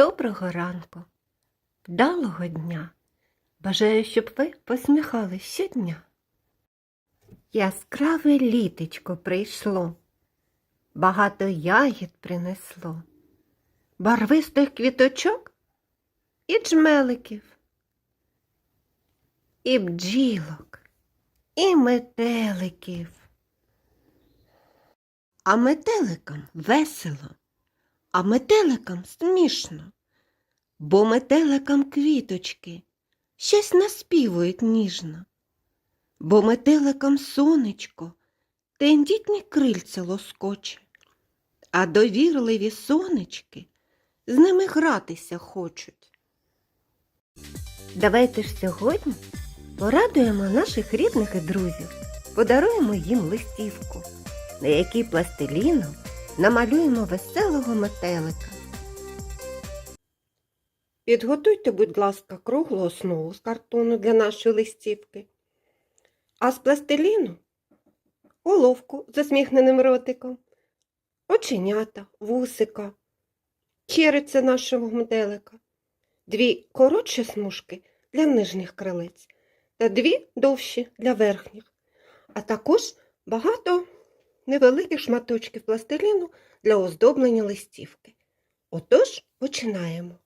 Доброго ранку, вдалого дня. Бажаю, щоб ви посміхались щодня. Яскраве літечко прийшло, багато ягід принесло, барвистих квіточок і джмеликів, і бджілок, і метеликів. А метеликам весело, а метеликам смішно, бо метеликам квіточки щось наспівують ніжно, бо метеликам сонечко тендітні крильця лоскоче, а довірливі сонечки з ними гратися хочуть. Давайте ж сьогодні порадуємо наших рідних і друзів, подаруємо їм листівку, на якій пластиліном намалюємо веселого метелика. Підготуйте, будь ласка, круглу основу з картону для нашої листівки, а з пластиліну головку з усміхненим ротиком, оченята, вусика, череця нашого метелика, дві коротші смужки для нижніх крилець та дві довші для верхніх, а також багато невеликих шматочки пластиліну для оздоблення листівки. Отож, починаємо.